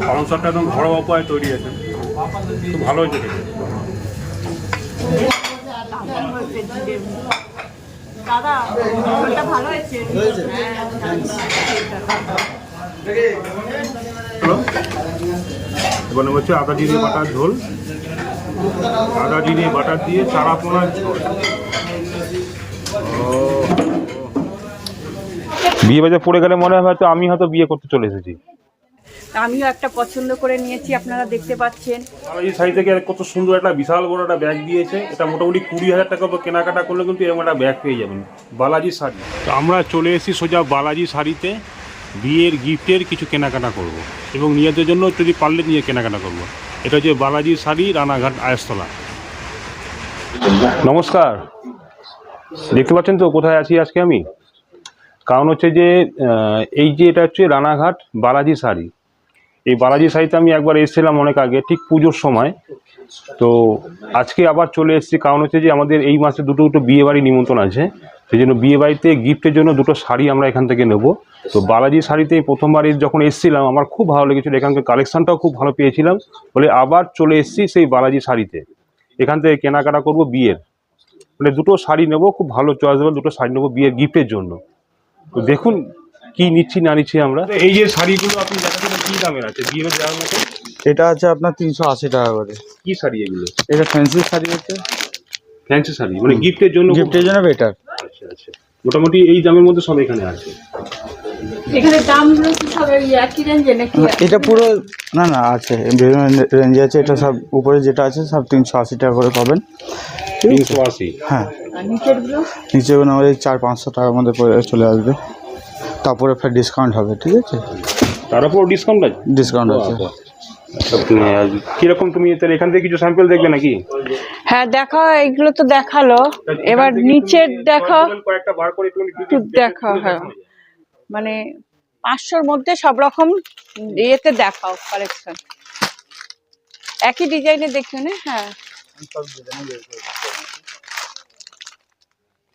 পালং শাকটা একদম ঘরোয়া উপায় তৈরি আছে খুব ভালো হয়েছে খেতে দাদা ভালো হয়েছে? হ্যাঁ, এবার হচ্ছে আদা জিরে বাটার ঝোল। আদা জিরে বাটার দিয়ে চারা পোনার ঝোল বিয়ে বাজার পড়ে গেলে মনে হয় হয়তো আমি হয়তো বিয়ে করতে চলে এসেছি। আমিও একটা পছন্দ করে নিয়েছি আপনারা দেখতে পাচ্ছেন। এই শাড়ি থেকে কত সুন্দর একটা বিশাল বড় একটা ব্যাগ দিয়েছে। এটা মোটামুটি কুড়ি হাজার টাকা তো কেনাকাটা করলে কিন্তু এরকম একটা ব্যাগ পেয়ে যাবেন বালাজি শাড়ি। তো আমরা চলে এসেছি সোজা বালাজি শাড়িতে বিয়ের গিফটের কিছু কেনাকাটা করব। এবং নিজেদের জন্য যদি পারলে নিয়ে কেনাকাটা করব। এটা হচ্ছে বালাজি শাড়ি রানাঘাট আয়স্তলা। নমস্কার। দেখতে পাচ্ছেন তো কোথায় আছি আজকে আমি? কারণ হচ্ছে যে এই যে এটা হচ্ছে রানাঘাট বালাজি শাড়ি। এই বালাজি শাড়িতে আমি একবার এসেছিলাম অনেক আগে, ঠিক পুজোর সময়। তো আজকে আবার চলে এসেছি, কারণ হচ্ছে যে আমাদের এই মাসে দুটো দুটো বিয়ে বাড়ি নিমন্ত্রণ আছে। সেই জন্য বিয়ে বাড়িতে গিফটের জন্য দুটো শাড়ি আমরা এখান থেকে নেব। তো বালাজি শাড়িতে প্রথমবার যখন এসেছিলাম, আমার খুব ভালো লেগেছিল। এখানকার কালেকশনটাও খুব ভালো পেয়েছিলাম। বলে আবার চলে এসেছি সেই বালাজি শাড়িতে। এখান থেকে কেনাকাটা করব বিয়ের। মানে দুটো শাড়ি নেব, খুব ভালো চয়েসেবল দুটো শাড়ি নেব বিয়ের গিফটের জন্য। তো দেখুন কি নিচ্ছি না নিচ্ছি আমরা। এই যে শাড়িগুলো আপনি দেখাচ্ছেন কি দামের আছে? বিয়ের দেওয়ার মতো? এটা আছে আপনার তিনশো আশি টাকা করে। কি শাড়ি এগুলো? এটা ফ্যান্সি শাড়ি হচ্ছে। ফ্যান্সি শাড়ি মানে গিফটের জন্য গিফটের জন্য বেটার আচ্ছা আচ্ছা। মোটামুটি এই দামের মধ্যে সব এখানে আছে। এখানে দাম সব একই রেঞ্জে নাকি? এটা পুরো না না আছে। বিভিন্ন রেঞ্জে আছে এটা সব উপরে যেটা আছে সব তিনশো আশি টাকা করে পাবেন। তিনশো আশি হ্যাঁ। আর নিচেরগুলো নিচে আমাদের চার পাঁচশো টাকার মধ্যে চলে আসবে। তারপরে ফের ডিসকাউন্ট হবে ঠিক আছে? তার উপর ডিসকাউন্ট আছে? ডিসকাউন্ট আছে। কীরকম তুমি তাহলে এখান থেকে কিছু স্যাম্পল দেখবে নাকি? হ্যাঁ দেখো এগুলো তো দেখাল। এবার নিচের দেখো। কয়েকটা বার করে একটু একটু দেখো হ্যাঁ। মানে পাঁচশোর মধ্যে সব রকম ইয়েতে দেখাও কালেকশন একই ডিজাইনে দেখিও না? হ্যাঁ।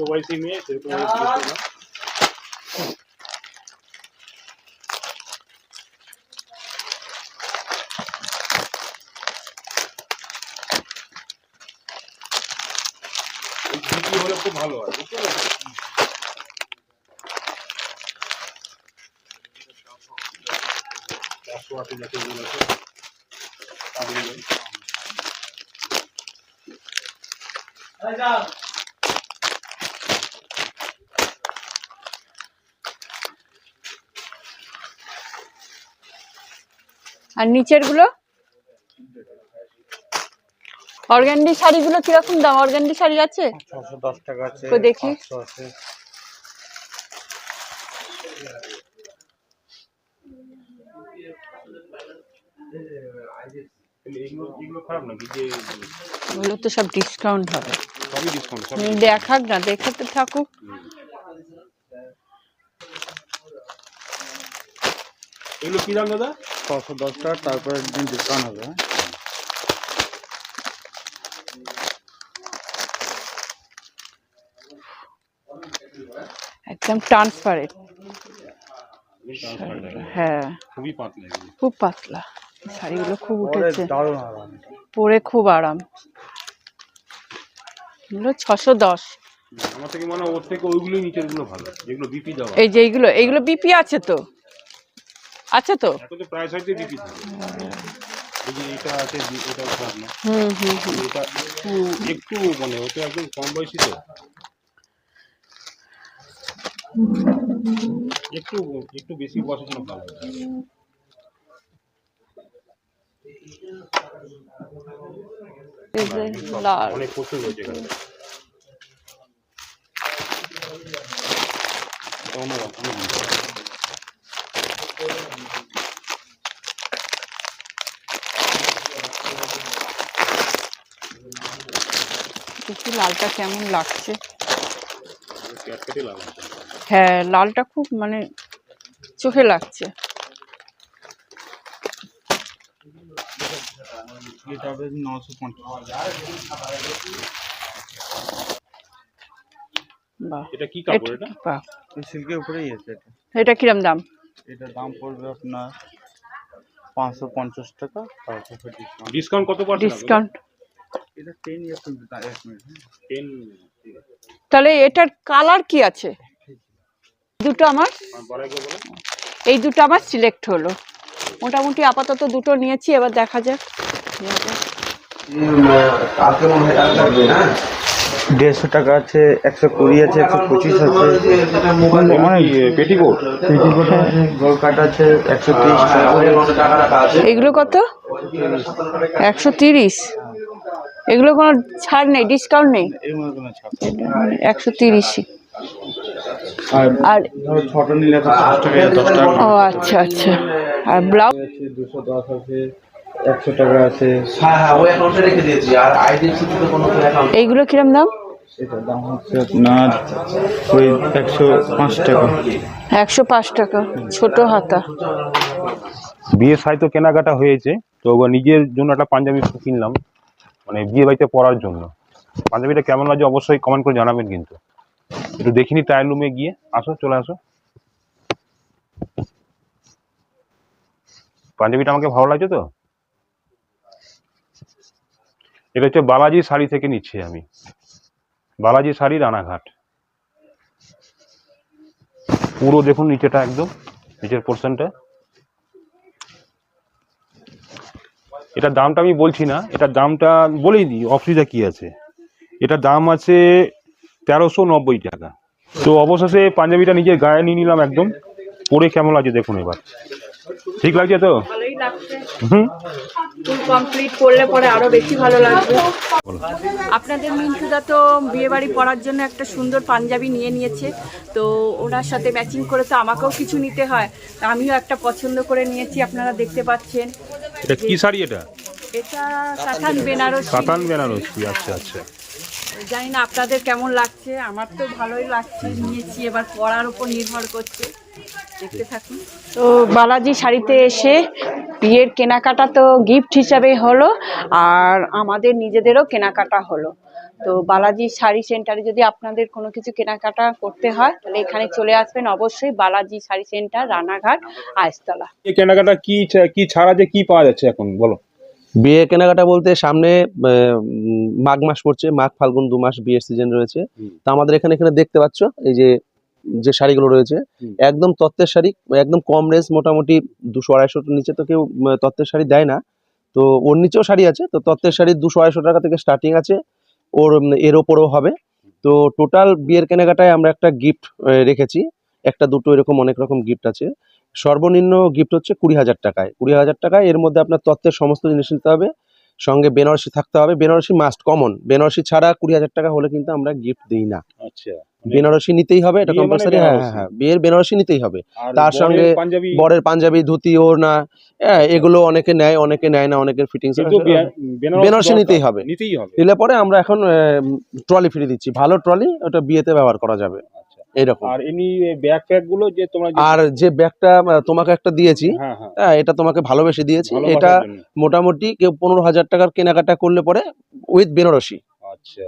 বয়সী মেয়ে সেরকম হলে খুব ভালো হয় বুঝতে পেরেছ? আশি যাকে বলেছে তাহলে আর নিচেরগুলো অর্গান্ডি শাড়িগুলো কীরকম দাম? অর্গান্ডি শাড়ি আছে? কই দেখি। ওগুলো তো সব ডিসকাউন্ট হবে। দেখাক না দেখাতে থাকুক। এগুলো কি দাম দাদা? ছশো দশ টাকা তারপরে একদিন ডিসকাউন্ট হবে হ্যাঁ? একদম ট্রান্সপারেন্ট হ্যাঁ। খুবই পাতলা খুব পাতলা। শাড়িগুলো খুব উঠেছে। পরে খুব আরাম। এগুলো ছশো দশ। আমার থেকে মনে হয় ওর থেকে ওইগুলোই নিচেরগুলো ভালো যেগুলো বিপি দেওয়া। এই যে এইগুলো এইগুলো বিপি আছে তো? আছে তো? প্রায় সাইডে বিপি থাকে এটা আছে এটা খারাপ হুম হুম হুম। এটা হুম একটু মানে ওটা একদম কম বয়সী তো। একটু একটু বেশি বয়সের জন্য ভালো। অনেক প্রচুর রয়েছে এখানে। অন্যরকম। দেখি লালটা কেমন লাগছে। হ্যাঁ লালটা খুব মানে চোখে লাগছে। এটা হবে নশো বাহ এটা কি এটা এটা? বাহ সিল্কের উপরেই আছে এটা। এটা কিরম দাম? এটা দাম পড়বে আপনার পাঁচশো পঞ্চাশ টাকা ডিসকাউন্ট। কত ডিসকাউন্ট টেন তাহলে এটার কালার কি আছে? দুটো আমার? এই দুটো আমার সিলেক্ট হলো। মোটামুটি আপাতত দুটো নিয়েছি এবার দেখা যাক। মনে হয় দেড়শো টাকা আছে একশো কুড়ি আছে একশো পঁচিশ আছে। পেটিকোট পেটিকোট গোল কাট আছে একশো তিরিশ আছে? এগুলো কত? একশো তিরিশ। এগুলো কোনো ছাড় নেই ডিসকাউন্ট নেই। একশো তিরিশই আর আর ধরো ছোট নিলে তো পাঁচ টাকা দশ টাকা ও আচ্ছা আচ্ছা। আর ব্লাউজ দুশো দশ আছে একশো টাকা আছে। হ্যাঁ হ্যাঁ ওই অ্যাকাউন্টে রেখে দিয়েছি। আর আইডিএফসি থেকে কোনো অ্যাকাউন্ট এইগুলো কিরম দাম? এটার দাম হচ্ছে আপনার ওই একশো পাঁচ টাকা। একশো পাঁচ টাকা ছোট হাতা। বিয়ের সাইতো কেনাকাটা হয়েছে তো নিজের জন্য একটা পাঞ্জাবি কিনলাম। মানে বিয়ে বাড়িতে পরার জন্য। পাঞ্জাবিটা কেমন লাগছে অবশ্যই কমেন্ট করে জানাবেন কিন্তু। একটু দেখিনি ট্রায়াল রুমে গিয়ে। আসো, চলে আসো। পাঞ্জাবিটা আমাকে ভালো লাগছে তো? এটা হচ্ছে বালাজি শাড়ি থেকে নিচ্ছি আমি। বালাজি শাড়ি রানাঘাট। পুরো দেখুন নিচেটা একদম, নিচের পোর্শনটা এটার দামটা আমি বলছি না এটার দামটা বলেই দিই অসুবিধা কি আছে? এটার দাম আছে তেরোশো নব্বই টাকা। তো অবশেষে পাঞ্জাবিটা নিজের গায়ে নিয়ে নিলাম একদম পরে কেমন লাগছে দেখুন এবার। ঠিক লাগছে তো? হুম। কমপ্লিট করলে পরে আরও বেশি ভালো লাগবে। আপনাদের মিন্টুদা তো বিয়ে বাড়ি পরার জন্য একটা সুন্দর পাঞ্জাবি নিয়ে নিয়েছে তো ওনার সাথে ম্যাচিং করে তো আমাকেও কিছু নিতে হয়। আমিও একটা পছন্দ করে নিয়েছি আপনারা দেখতে পাচ্ছেন। এটা কি শাড়ি এটা? এটা বেনারসি। সাতান বেনারসি আচ্ছা আচ্ছা। জানি না আপনাদের কেমন লাগছে আমার তো ভালোই লাগছে নিয়েছি এবার পড়ার উপর নির্ভর করছে। দেখতে থাকুন। তো বালাজি শাড়িতে এসে বিয়ের কেনাকাটা তো গিফট হিসাবে হলো আর আমাদের নিজেদেরও কেনাকাটা হলো। তো বালাজি শাড়ি সেন্টারে যদি আপনাদের কোনো কিছু কেনাকাটা করতে হয় তাহলে এখানে চলে আসবেন। অবশ্যই বালাজি শাড়ি সেন্টার রানাঘাট আইসতলা। এই কেনাকাটা কি কি ছাড়া যে কি পাওয়া যাচ্ছে এখন বলো? বিয়ে কেনাকাটা বলতে সামনে মাঘ মাস পড়ছে মাঘ ফাল্গুন দু মাস বিয়ের সিজন রয়েছে। তো আমাদের এখানে এখানে দেখতে পাচ্ছ এই যে যে শাড়িগুলো রয়েছে একদম তত্ত্বের শাড়ি একদম কম রেঞ্জ মোটামুটি দুশো আড়াইশোর নিচে তো কেউ তত্ত্বের শাড়ি দেয় না। তো ওর নিচেও শাড়ি আছে তো তত্ত্বের শাড়ি দুশো আড়াইশো টাকা থেকে স্টার্টিং আছে। ওর এর ওপরও হবে। তো টোটাল বিয়ের কেনাকাটায় আমরা একটা গিফট রেখেছি। একটা, দুটো এরকম অনেক রকম গিফট আছে। সর্বনিম্ন গিফট হচ্ছে কুড়ি হাজার টাকায়। কুড়ি হাজার টাকায় এর মধ্যে আপনার তত্ত্বের সমস্ত জিনিস নিতে হবে। সঙ্গে বেনারসি থাকতে হবে। বেনারসি মাস্ট কমন বেনারসি ছাড়া কুড়ি হাজার টাকা হলে কিন্তু আমরা গিফট দিই না। আচ্ছা। বেনারসি নিতেই হবে এটা মানে কম্পালসারি হ্যাঁ হ্যাঁ হ্যাঁ বিয়ের বেনারসি নিতেই হবে। তার সঙ্গে বরের পাঞ্জাবি ধুতি ওড়না হ্যাঁ এগুলো অনেকে নেয় অনেকে নেয় না অনেকের ফিটিংস বেনারসি নিতেই হবে। নিতেই হবে। দিলে পরে আমরা এখন ট্রলি ফ্রি দিচ্ছি। ভালো ট্রলি ওটা বিয়েতে ব্যবহার করা যাবে। এইরকম আর এমনি ব্যাগগুলো যে তোমরা আর যে ব্যাগটা তোমাকে একটা দিয়েছি হ্যাঁ হ্যাঁ। হ্যাঁ এটা তোমাকে ভালোবেসে দিয়েছি। এটা মোটামুটি কেউ পনেরো হাজার টাকার কেনাকাটা করলে পরে উইথ বেনারসি আচ্ছা।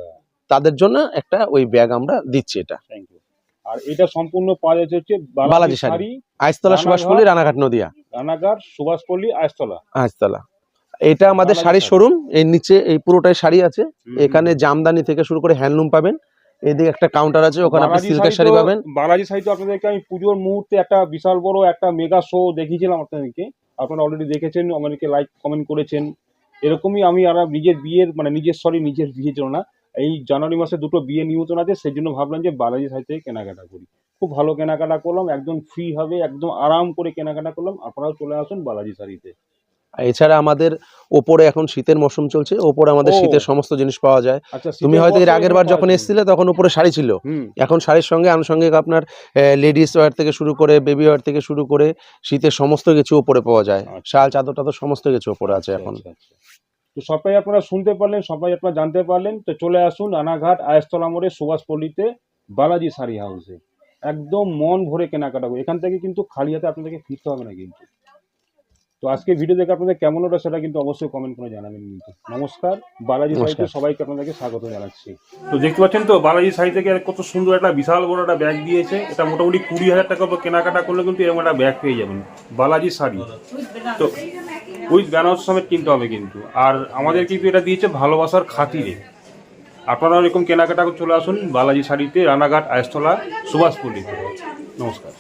তাদের জন্য একটা ওই ব্যাগ আমরা দিচ্ছি এটা। থ্যাংক ইউ আর এটা সম্পূর্ণ পাওয়া যাচ্ছে হচ্ছে বালাজি শাড়ি। আইসতলা। সুভাষপল্লী রানাঘাট নদিয়া। রানাঘাট সুভাষপল্লী আয়স্তলা আইসতলা। এটা আমাদের শাড়ির শোরুম এর নিচে এই পুরোটাই শাড়ি আছে। এখানে জামদানি থেকে শুরু করে হ্যান্ডলুম পাবেন। এদিকে একটা কাউন্টার আছে ওখানে আপনি সিল্কের শাড়ি পাবেন। বালাজি শাড়ি তো আপনাদেরকে আমি পুজোর মুহূর্তে একটা বিশাল বড় একটা মেগা শো দেখিয়েছিলাম আপনাদেরকে। আপনারা অলরেডি দেখেছেন আমাদেরকে লাইক কমেন্ট করেছেন। এরকমই আমি আর নিজের বিয়ের মানে নিজের সরি নিজের বিয়ের জন্য না। এই জানুয়ারি মাসে দুটো বিয়ে নিমন্ত্রণ আছে সেই জন্য ভাবলাম যে বালাজি শাড়ি থেকে কেনাকাটা করি। খুব ভালো কেনাকাটা করলাম একদম ফ্রি হবে একদম আরাম করে কেনাকাটা করলাম। আপনারাও চলে আসুন বালাজি শাড়িতে এছাড়া আমাদের ওপরে এখন শীতের মৌসুম চলছে ওপরে আমাদের শীতের সমস্ত জিনিস পাওয়া যায়। আচ্ছা তুমি হয়তো এর আগের বার যখন এসেছিলে তখন উপরে শাড়ি ছিল। এখন শাড়ির সঙ্গে আনুষঙ্গিক আপনার লেডিস ওয়্যার থেকে শুরু করে বেবি ওয়্যার থেকে শুরু করে শীতের সমস্ত কিছু উপরে পাওয়া যায়। আচ্ছা। শাল চাদর টাদর সমস্ত কিছু উপরে আছে এখন। আচ্ছা, আচ্ছা। তো সবাই আপনারা শুনতে পারলেন সবাই আপনারা জানতে পারলেন। তো চলে আসুন রানাঘাট আয়স্তলা মোড়ে সুভাষপল্লিতে বালাজি শাড়ি হাউসে। একদম মন ভরে কেনাকাটা এখান থেকে কিন্তু খালি হাতে আপনাদেরকে ফিরতে হবে না কিন্তু। তো আজকে ভিডিও দেখে আপনাদের কেমন ওটা সেটা কিন্তু অবশ্যই কমেন্ট করে জানাবেন কিন্তু। নমস্কার বালাজি শাড়িতে সবাইকে আপনাদেরকে স্বাগত জানাচ্ছি। তো দেখতে পাচ্ছেন তো বালাজি শাড়ি থেকে কত সুন্দর একটা বিশাল বড় একটা ব্যাগ দিয়েছে। এটা মোটামুটি কুড়ি হাজার টাকা কেনাকাটা করলে কিন্তু এরকম একটা ব্যাগ পেয়ে যাবেন বালাজি শাড়ি। তো উইথ বেনারস সমেত কিনতে হবে কিন্তু। আর আমাদের কিন্তু এটা দিয়েছে ভালোবাসার খাতিরে। আপনারা এরকম কেনাকাটা করে চলে আসুন বালাজি শাড়িতে রানাঘাট আয়স্তলা সুভাষপল্লীতে। নমস্কার।